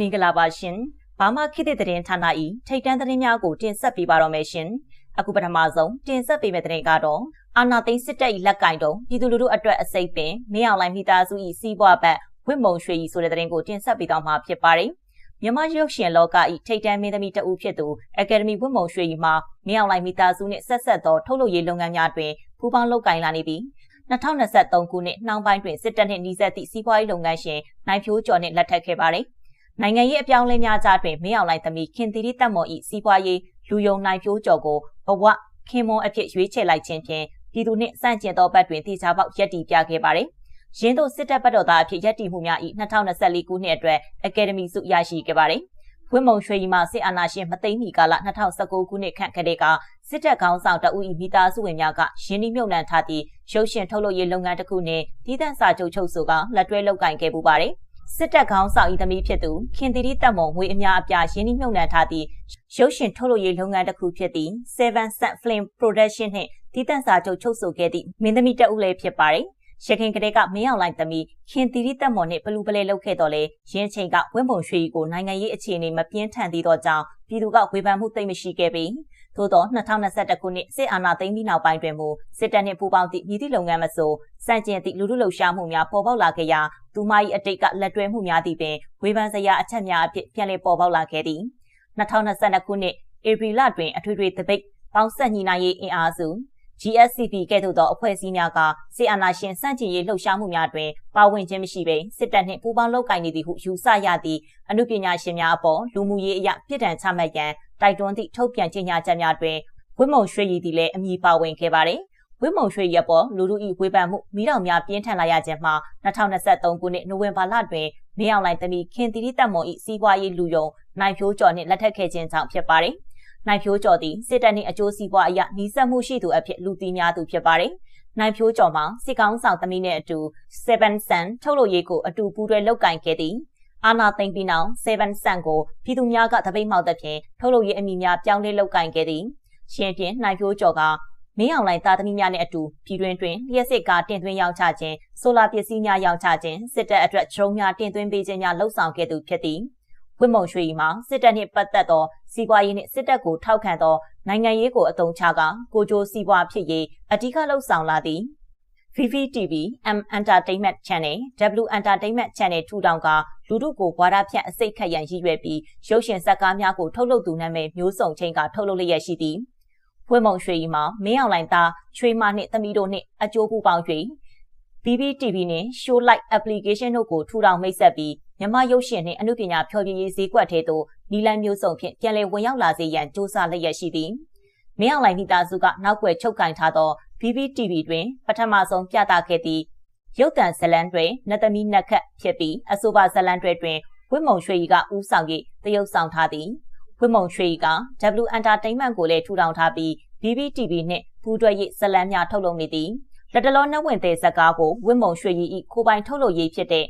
မင်္ဂလာပါရှင်။ဘာမှခေတ်သစ်သတင်းဌာန၏ထိတ်တန့်သတင်းများကိုတင်ဆက်ပေးပါတော့မယ်ရှင်။အခုပထမဆုံးတင်ဆက်ပေးမယ့်သတင်းကတော့အာနာသိန်းစစ်တပ်၏လက်ကင်တုံပြည်သူလူထုအတွက်အစိပ်ပင်မင်းအောင်လိုင်းမိသားစု၏စီးပွားဘက်ဝစ်မုံရွှေ၏ဆိုတဲ့သတင်းကိုတင်ဆက်ပေးတော့မှာဖြစ်ပါတယ်။မြန်မာရုပ်ရှင်လောက၏ထိတ်တန့်မင်းသမီးတဦးဖြစ်သူအကယ်ဒမီဝစ်မုံရွှေ၏မှာမင်းအောင်လိုင်းမိသားစုနှင့်ဆက်ဆက်သောထုတ်လုပ်ရေးလုပ်ငန်းများတွင်ပူးပေါင်းလုပ်ကိုင်လာနေပြီး2023ခုနှစ်နှောင်းပိုင်းတွင်စစ်တပ်နှင့်နှီးစပ်သည့်စီးပွားရေးလုပ်ငန်းရှင်နိုင်ဖြိုးကျော်နှင့်လက်ထပ်ခဲ့ပါတယ်။ နိုင်ငံရေးအပြောင်းလဲများကြားတွင်မင်းအောင်လှိုင်သမီးခင်သီရိတက်မော်၏စီးပွားရေးလူယုံနိုင်ဖြိုးကျော်ကိုဘဝခင်မွန်အဖြစ်ရွေးချယ်လိုက်ခြင်းဖြင့်ပြည်သူနှင့်စန့်ကျင်သောဘက်တွင်တေချာပေါက်ရက်တီပြခဲ့ပါသည်။ရင်းတို့စစ်တပ်ဘက်တော်သားအဖြစ်ရက်တီမှုများ၏2024ခုနှစ်အတွက်အကယ်ဒမီဆုရရှိခဲ့ပါသည်။ဝင်းမုံရွှေရီမှစစ်အာဏာရှင်မသိမ်းမီကာလ2019ခုနှစ်ခန့်ကလေးကစစ်တပ်ခေါင်းဆောင်တအူဤမိသားစုဝင်များကရင်းနှီးမြှုပ်နှံထားသည့်ရုပ်ရှင်ထုတ်လုပ်ရေးလုပ်ငန်းတစ်ခုနှင့်တည်တံ့စာချုပ်ချုပ်ဆိုကလက်တွဲလုပ်ကိုင်ခဲ့ပူပါတယ်။ စစ်တပ်ခေါင်းဆောင်ဤသမီးဖြစ်သူခင်သီရိတက်မုံငွေအများအပြားရင်းနှီးမြှုပ်နှံထားသည့်ရုပ်ရှင်ထုတ်လုပ်ရေးလုပ်ငန်းတစ်ခုဖြစ်သည့် Seven Sun Film Production နှင့်တည်တံ့စာချုပ်ချုပ်ဆိုခဲ့သည့်မင်းသမီးတအုပ်လည်းဖြစ်ပါတယ်။ရခင်ကလေးကမင်းအောင်လိုက်သမီးခင်သီရိတက်မွန်နှင့်ဘလူးပလဲလုပ်ခဲ့တော်လဲရင်းချိန်ကဝင်းပုံရွှေကိုနိုင်ငံရေးအခြေအနေမပြင်းထန်သေးသောကြောင့်ပြည်သူကဝေဖန်မှုသိမ့်မရှိခဲ့ပြီး သို့သော2021ခုနှစ်စစ်အာဏာသိမ်းပြီးနောက်ပိုင်းတွင်မူစစ်တပ်နှင့်ပူးပေါင်းသည့်မြည်သည့်လုပ်ငန်းမဆိုစန့်ကျင်သည့်လူထုလှုပ်ရှားမှုများပေါ်ပေါက်လာခဲ့ရာသူမ၏အတိတ်ကလက်တွဲမှုများသည့်ပင်ဝေဖန်စရာအချက်များအဖြစ်ပြန်လည်ပေါ်ပေါက်လာခဲ့သည်2022ခုနှစ်ဧပြီလတွင်အထွေထွေသပိတ်ပေါင်းဆက်ညီနိုင်ရေးအင်အားစု GSCP ကဲ့သို့သောအဖွဲ့အစည်းများကစစ်အာဏာရှင်စန့်ကျင်ရေးလှုပ်ရှားမှုများတွင်ပါဝင်ခြင်းမရှိဘဲစစ်တပ်နှင့်ပူးပေါင်းလုပ်ကိုင်နေသည်ဟုယူဆရသည့်အမှုပညာရှင်များအပေါ်လူမှုရေးအရာပြစ်ဒဏ်ချမှတ်ရန် တိုက်တွန်းသည့်ထုတ်ပြန်ကြေညာချက်များတွင်ဝင်းမုံရွှေရည်သည်လည်းအမည်ပါဝင်ခဲ့ပါတယ်ဝင်းမုံရွှေရပေါ်လူလူဤဝေဖန်မှုမိတော်များပြင်းထန်လာရခြင်းမှာ2023ခုနှစ်နိုဝင်ဘာလတွင်မင်းအောင်လိုင်သမီးခင်တီတီတက်မွန်ဤစီးပွားရေးလူယုံနိုင်ဖြိုးကျော်နှင့်လက်ထပ်ခဲ့ခြင်းကြောင့်ဖြစ်ပါတယ်။နိုင်ဖြိုးကျော်သည်စစ်တပ်နှင့်အကျိုးစီးပွားအရနှီးစပ်မှုရှိသူအဖြစ်လူသိများသူဖြစ်ပါတယ်။နိုင်ဖြိုးကျော်မှာစစ်ကောင်းဆောင်သမီးနှင့်အတူ7 Sun ထုတ်လုပ်ရေးကိုအတူပူးတွဲလုပ်ကင်ခဲ့သည်။ အာနာသိမ့်ပြီးနောက်7 Sun ကိုပြည်သူများကတပိတ်မှောက်သဖြင့်ထုတ်လုပ်ရေးအမိများပြောင်းလဲလုပ်ကင်ခဲ့သည်။ရှင်ဖြင့်နိုင်ဖြိုးကျော်ကမင်းအောင်လှိုင်သားသမီးများနဲ့အတူပြည်တွင်းတွင်လျှက်စစ်ကားတင်သွင်းရောင်းချခြင်းဆိုလာပစ္စည်းများရောင်းချခြင်းစစ်တပ်အတွက်ဒရုန်းများတင်သွင်းပေးခြင်းများလှုပ်ဆောင်ခဲ့သူဖြစ်သည်ဝင်းမုံရွှေမှာစစ်တပ်နှင့်ပတ်သက်သောစီးပွားရေးနှင့်စစ်တပ်ကိုထောက်ခံသောနိုင်ငံရေးကိုအသုံးချကာကိုကြိုးစီးပွားဖြစ်ရေးအဓိကလှုပ်ဆောင်လာသည် VVTV, M Entertainment Channel, W Entertainment Channel ထူထောင်ကလူထုကိုဝါဒဖြန့်အစိတ်ခတ်ရန်ရည်ရွယ်ပြီးရုပ်ရှင်ဇာတ်ကားများကိုထုတ်လုပ်သူနာမည်မျိုးစုံချင်းကထုတ်လုပ်လျက်ရှိသည်။ဝင်းမုံရွှေကြီးမှာမင်းအောင်လိုင်သားချွေးမနှင့်သမီးတို့နှင့်အကျိုးပူပေါင်း၍ BBTV နှင့် Show Light Application တို့ကိုထူထောင်မိတ်ဆက်ပြီးမြမရုပ်ရှင်နှင့်အမှုပညာဖျော်ဖြေရေးဈေးကွက်ထဲသို့နီလန်းမျိုးစုံဖြင့်ပြန်လည်ဝင်ရောက်လာစေရန်စ조사လျက်ရှိသည်မင်းအောင်လိုင်မိသားစုကနောက်ွယ်ချုပ်ကင်ထားသော BBTV တွင် ပထမဆုံးပြသခဲ့သည့်ရုပ်တံဇလန်တွေနတ်သမီးနတ်ခတ်ဖြစ်ပြီးအဆိုပါဇလန်တွေတွင်ဝင်းမုံရွှေကြီးကဦးဆောင်၍တရုပ်ဆောင်ထားသည်ဝင်းမုံရွှေက W Entertainment ကိုလည်းထူထောင်ထားပြီး BBTV နှင့်ပူးတွဲရေးဇလန်းများထုတ်လုပ်နေသည်လက်တလောနှဝင်တဲ့ဇက်ကားကိုဝင်းမုံရွှေရီဤခိုပိုင်ထုတ်လုပ်ရေးဖြစ်တဲ့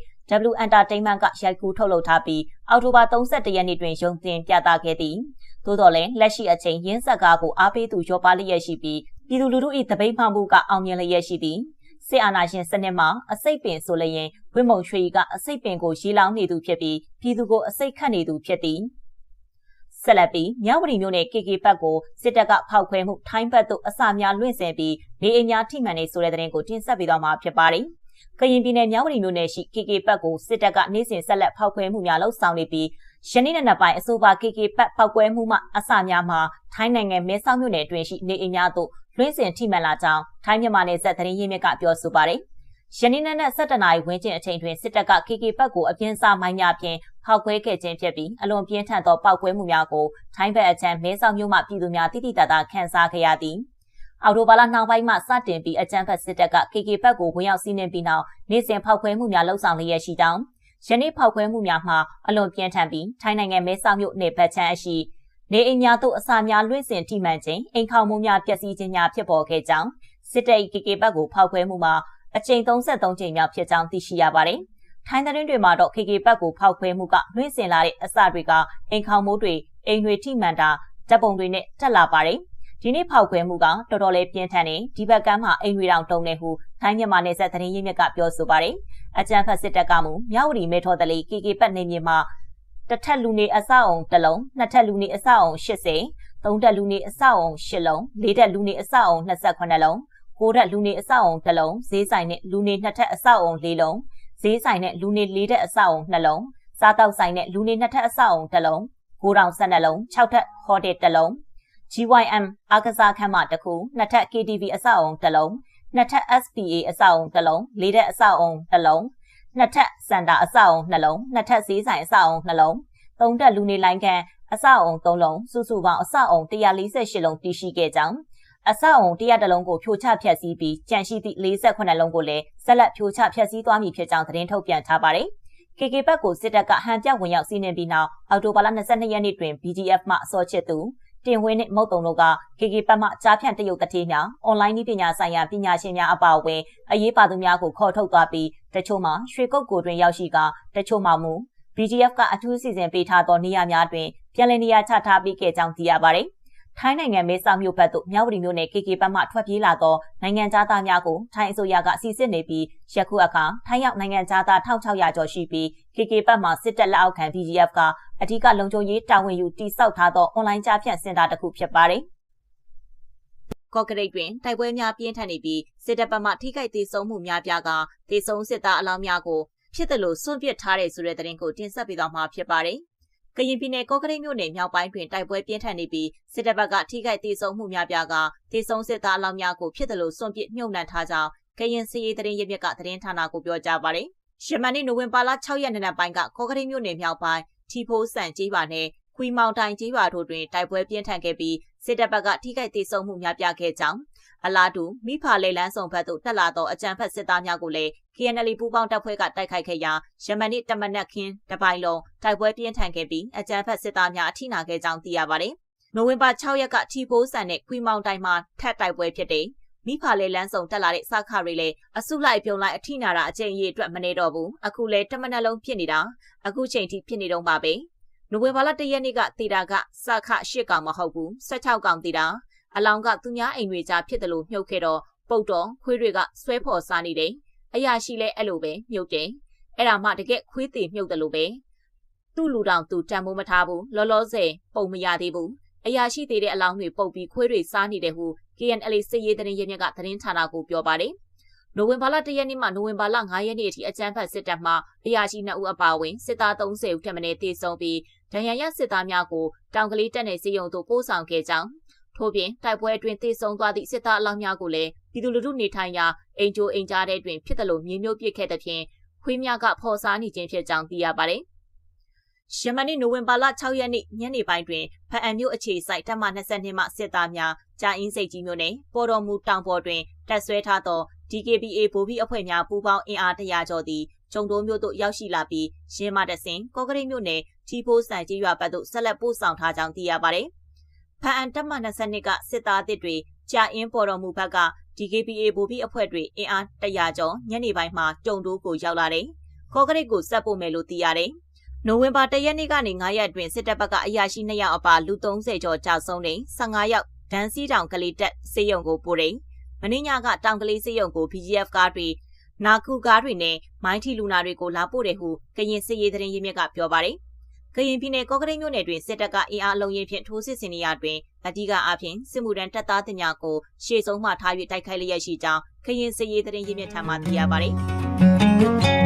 W Entertainment ကရိုက်ကူးထုတ်လုပ်ထားပြီးအောက်တိုဘာ31ရက်နေ့တွင်ရုံတင်ပြသခဲ့သည် သို့တော်လည်းလက်ရှိအချိန်ရင်းဇက်ကားကိုအားပေးသူရောပါလျက်ရှိပြီးပြည်သူလူထု၏တပိတ်မှမှုကအောင်မြင်လျက်ရှိသည်စစ်အာဏာရှင်စနစ်မှာအစိတ်ပင်ဆိုလျင်ဝင်းမုံရွှေကအစိတ်ပင်ကိုရေးလောင်းနေသူဖြစ်ပြီးပြည်သူကိုအစိတ်ခတ်နေသူဖြစ်သည်ဆက်လက်ပြီးမြဝတီမြို့နယ် KK ဘက်ကိုစစ်တပ်ကဖောက်ခွဲမှုထိုင်းဘက်သို့အစများလွင့်စင်ပြီးနေအိမ်များထိမှန်နေဆိုတဲ့သတင်းကိုတင်ဆက်ပေးသွားမှာဖြစ်ပါတယ်။ကရင်ပြည်နယ်မြဝတီမြို့နယ်ရှိ KK ဘက်ကိုစစ်တပ်ကနေ့စဉ်ဆက်လက်ဖောက်ခွဲမှုများလှုပ်ဆောင်နေပြီး ယနေ့နေ့ပိုင်းအဆိုပါ KK ဘက်ပောက်ကွဲမှုမှအစများမှာထိုင်းနိုင်ငံမဲဆောက်မြို့နယ်အတွင်းရှိနေအိမ်များသို့လွှင့်စင်ထိမှန်လာကြောင်းထိုင်းမြန်မာနယ်စပ်သတင်းရင်းမြစ်ကပြောဆိုပါတယ်။ယနေ့နေ့နဲ့17နာရီဝန်းကျင်အချိန်တွင်စစ်တပ်က KK ဘက်ကိုအပြင်းစားမိုင်းများဖြင့်ဖောက်ခွဲခဲ့ခြင်းဖြစ်ပြီးအလွန်ပြင်းထန်သောပောက်ကွဲမှုများကိုထိုင်းဘက်အချမ်းမဲဆောက်မြို့မှပြည်သူများတိတိတတ်တာခံစားခဲ့ရသည်အော်တိုဘာလနှောင်းပိုင်းမှစတင်ပြီးအကြမ်းဖက်စစ်တပ်က KK ဘက်ကိုဝင်ရောက်စီးနင်းပြီးနောက်နေ့စဉ်ဖောက်ခွဲမှုများလှုပ်ဆောင်လျက်ရှိတောင်း ယနေ့ဖောက်ခွဲမှုများမှာအလွန်ပြင်းထန်ပြီးထိုင်းနိုင်ငံမဲဆောက်မြို့နယ်ဘက်ချမ်းအရှိနေအိမ်များသို့အစာများလွင့်စင်ထိမှန်ခြင်းအိမ်ခေါမှုများပျက်စီးခြင်းများဖြစ်ပေါ်ခဲ့ကြောင်းစစ်တပ် KK ဘက်ကိုဖောက်ခွဲမှုမှာအကြိမ်33ကြိမ်မြောက်ဖြစ်ကြောင်းသိရှိရပါတယ်။ထိုင်းသတင်းတွေမှာတော့ KK ဘက်ကိုဖောက်ခွဲမှုကလွှင့်စင်လာတဲ့အစတွေကအိမ်ခေါင်မိုးတွေအိမ်တွေထိမှန်တာတပ်ပုံတွေနဲ့တက်လာပါတယ်။ ဒီနေ့ဖောက်ခွဲမှုကတော်တော်လေးပြင်းထန်နေဒီဘက်ကမ်းမှာအိမ်တွေတောင်တုံနေဟုထိုင်းမြန်မာနယ်စပ်သတင်းရင်းမြစ်ကပြောဆိုပါတယ်။အကြံဖတ်စစ်တပ်ကမူမြဝတီမဲထော်တလီ KK ပတ်နေမြေမှာတစ်ထပ်လူနေအဆောက်အုံတစ်လုံးနှစ်ထပ်လူနေအဆောက်အုံ80သုံးထပ်လူနေအဆောက်အုံ10လုံးလေးထပ်လူနေအဆောက်အုံ28လုံးကိုထပ်လူနေအဆောက်အုံတစ်လုံးဈေးဆိုင်နဲ့လူနေနှစ်ထပ်အဆောက်အုံ၄လုံးဈေးဆိုင်နဲ့လူနေ၄ထပ်အဆောက်အုံ2လုံးစားတောက်ဆိုင်နဲ့လူနေနှစ်ထပ်အဆောက်အုံတစ်လုံးကိုတောင်12လုံး6ထပ်ဟိုတယ်တစ်လုံး GYM အားကစားခန်းမတစ်ခုနှစ်ထပ် KTV အဆောက်အုံတစ်လုံးနှစ်ထပ် SPA အဆောက်အုံတစ်လုံးလေးထပ်အဆောက်အုံတစ်လုံးနှစ်ထပ်စင်တာအဆောက်အုံနှလုံးနှစ်ထပ်ဈေးဆိုင်အဆောက်အုံနှလုံးသုံးထပ်လူနေလိုင်းကန်အဆောက်အုံ၃လုံးစုစုပေါင်းအဆောက်အုံ148လုံးတည်ရှိခဲ့ကြောင်းအဆောက်အုံ100တလုံးကိုဖြိုချဖျက်ဆီးပြီးကြန့်ရှိသည့်48လုံးကိုလည်းဆက်လက်ဖြိုချဖျက်ဆီးသွားမည်ဖြစ်ကြောင်းသတင်းထုတ်ပြန်ထားပါတယ်။ KK ဘက်ကိုစစ်တပ်ကဟန်ပြဝင်ရောက်စီးနင်းပြီးနောက်အော်တိုဘာလ22ရက်နေ့တွင် BGF မှအစောချစ်သူ တင်ဝင်းနှင့်မုတ်တုံတို့က KK ပတ်မှကြားဖြန့်တရုတ်တတိများအွန်လိုင်းနည်းပညာဆိုင်ရာပညာရှင်များအပါအဝင်အရေးပါသူများကိုခေါ်ထုတ်သွားပြီးတချို့မှာရွှေကုတ်ကိုတွင်ရောက်ရှိကတချို့မှာမူ BGF ကအထူးစီစဉ်ပေးထားသောနေရာများတွင်ပြည်လည်နေရာချထားပေးခဲ့ကြောင်းသိရပါတယ်။ ထိုင်းနိုင်ငံမဲဆောက်မြို့ဘက်သို့မြဝတီမြို့နယ် KK ဘက်မှထွက်ပြေးလာသောနိုင်ငံသားများကိုထိုင်းအစိုးရကစီစစ်နေပြီးယခုအခါထိုင်းရောက်နိုင်ငံသား1600ကျော်ရှိပြီး KK ဘက်မှစစ်တပ်လက်အောက်ခံ BGF ကအထူးကလုံခြုံရေးတာဝန်ယူတိစောက်ထားသောအွန်လိုင်းကြားဖြန့်စင်တာတစ်ခုဖြစ်ပါတယ်။ကော့ကရိတ်တွင်တိုက်ပွဲများပြင်းထန်နေပြီးစစ်တပ်ဘက်မှထိခိုက်ဒေဆုံးမှုများပြားကဒေဆုံးစစ်သားအလောင်းများကိုဖြစ်တယ်လို့စွန့်ပစ်ထားတဲ့ဆိုတဲ့သတင်းကိုတင်ဆက်ပေးသွားမှာဖြစ်ပါတယ်။ ကရင်ပြည်နယ်ကော့ကရိတ်မြို့နယ်မြောက်ပိုင်းတွင်တိုက်ပွဲပြင်းထန်နေပြီးစစ်တပ်ဘက်ကထိခိုက်ဒေဆုံးမှုများပြားကဒေဆုံးစစ်သားအလောင်းများကိုဖြစ်တယ်လို့စွန့်ပစ်မြုပ်နှံထားကြောင်းကရင်စီရေးသတင်းရမြစ်ကသတင်းဌာနကိုပြောကြားပါတယ်။ရှမန်နေ့နိုဝင်ဘာလ6ရက်နေ့နက်ပိုင်းကကော့ကရိတ်မြို့နယ်မြောက်ပိုင်းထီဖိုးစံကြီးပါနဲ့ခွီမောင်တိုင်ကြီးပါတို့တွင်တိုက်ပွဲပြင်းထန်ခဲ့ပြီးစစ်တပ်ဘက်ကထိခိုက်ဒေဆုံးမှုများပြားခဲ့ကြောင်း အလားတူမိဖာလေလန်းဆောင်ဘက်သို့တက်လာသောအကြံဖက်စစ်သားများကိုလည်း KNL ပူးပေါင်းတပ်ဖွဲ့ကတိုက်ခိုက်ခဲ့ရာယမန်နေ့တမနက်ခင်းတပိုင်းလုံးတိုက်ပွဲပြင်းထန်ခဲ့ပြီးအကြံဖက်စစ်သားများအထိနာခဲ့ကြောင်းသိရပါတယ်။နိုဝင်ဘာ6ရက်ကထီဖိုးဆန်နဲ့ခွီမောင်တိုင်မှာထပ်တိုက်ပွဲဖြစ်တဲ့မိဖာလေလန်းဆောင်တက်လာတဲ့စခါတွေလည်းအစုလိုက်ပြုံလိုက်အထိနာတာအကျင့်ကြီးအတွက်မနေတော့ဘူးအခုလည်းတမနက်လုံးဖြစ်နေတာအခုချိန်ထိဖြစ်နေတော့ပါပဲနိုဝင်ဘာလ၁ရက်နေ့ကတေတာကစခ၈ကောင်မဟုတ်ဘူး16ကောင်တေတာ အလောင်းကသူများအိမ်တွေကြားဖြစ်တယ်လို့မြုပ်ခဲ့တော့ပုတ်တော်ခွေးတွေကဆွဲဖော်စားနေတယ်။အရာရှိလဲအဲ့လိုပဲမြုပ်တယ်။အဲ့ဒါမှတကက်ခွေးသေးမြုပ်တယ်လို့ပဲ။သူ့လူတောင်သူတန်မိုးမထားဘူးလောလောဆယ်ပုံမရသေးဘူး။အရာရှိသေးတဲ့အလောင်းတွေပုတ်ပြီးခွေးတွေစားနေတယ်ဟု KNL စစ်ရေးသတင်းရင်းမြစ်ကသတင်းဌာနကိုပြောပါတယ်။နိုဝင်ဘာလ၁ရက်နေ့မှနိုဝင်ဘာလ9ရက်နေ့အထိအကြမ်းဖက်စစ်တပ်မှအရာရှိ2ဦးအပါအဝင်စစ်သား30ဦးထက်မနည်းတေဆုံးပြီးဒဏ်ရာရစစ်သားများကိုတောင်ကလေးတပ်နယ်စီယုံသို့ပို့ဆောင်ခဲ့ကြောင်း ထို့ပြင်တိုက်ပွဲအတွင်းတေဆုံးသွားသည့်စစ်သားအလောင်းများကိုလည်းပြည်သူလူထုနေထိုင်ရာအိမ်ကျိုးအိမ်ကြားထဲတွင်ဖြစ်တယ်လို့မြေမြုပ်ပစ်ခဲ့တဲ့ဖြင့်ခွေးများကဖော်စားနေခြင်းဖြစ်ကြောင်းသိရပါတယ်။ယမန်နေ့နိုဝင်ဘာလ6ရက်နေ့ညနေပိုင်းတွင်ဖအံမြို့အခြေစိုက်တပ်မ22မှစစ်သားများကြာအင်းစိတ်ကြီးမြို့နယ်ပေါ်တော်မူတောင်ပေါ်တွင်တပ်ဆွဲထားသော DKBA ဗိုလ်ပြီးအဖွဲ့များပူးပေါင်းအင်အားတရာကျော်သည်ကျုံတိုးမြို့သို့ရောက်ရှိလာပြီးရင်းမတဆင်ကော့ကရိတ်မြို့နယ်ထီဖိုးစံကြီးရွာဘက်သို့ဆက်လက်ပို့ဆောင်ထားကြောင်းသိရပါတယ်။ ဖန်အန်တပ်မ22ကစစ်သားတစ်တွေကြာအင်းပေါ်တော်မူဘက်က DKPA ဗိုလ်ပြီးအဖွဲ့တွေအင်အား100ကျော်ညနေပိုင်းမှာတုံတိုးကိုရောက်လာတယ်။ခေါကရိတ်ကိုဆက်ပို့မယ်လို့သိရတယ်။နိုဝင်ဘာ၁ရက်နေ့ကနေ9ရက်အတွင်းစစ်တပ်ဘက်ကအရာရှိ2ယောက်အပါလူ30ကျော်ကြာဆုံးတယ်။15ယောက်ဒန်စီတောင်ကလေးတက်စေယုံကိုပို့တယ်။မင်းညကတောင်ကလေးစေယုံကို BGF ကားတွေနာကူကားတွေနဲ့မိုင်းထီလူနာတွေကိုလာပို့တယ်ဟုကရင်စစ်ရေးသတင်းရင်းမြစ်ကပြောပါတယ်။ ကရင်ပြည်နယ်ကော့ကရိတ်မြို့နယ်တွင်စစ်တပ်ကအင်အားအလုံးရင်ဖြင့်ထိုးစစ်ဆင်နေရတွင်အဓိကအဖြစ်စစ်မှုထမ်းတပ်သားတင်များကိုရှေ့ဆုံးမှထား၍တိုက်ခိုက်လျက်ရှိကြောင်းကရင်စစ်ရေးသတင်းရင်းမြစ်ထံမှသိရပါသည်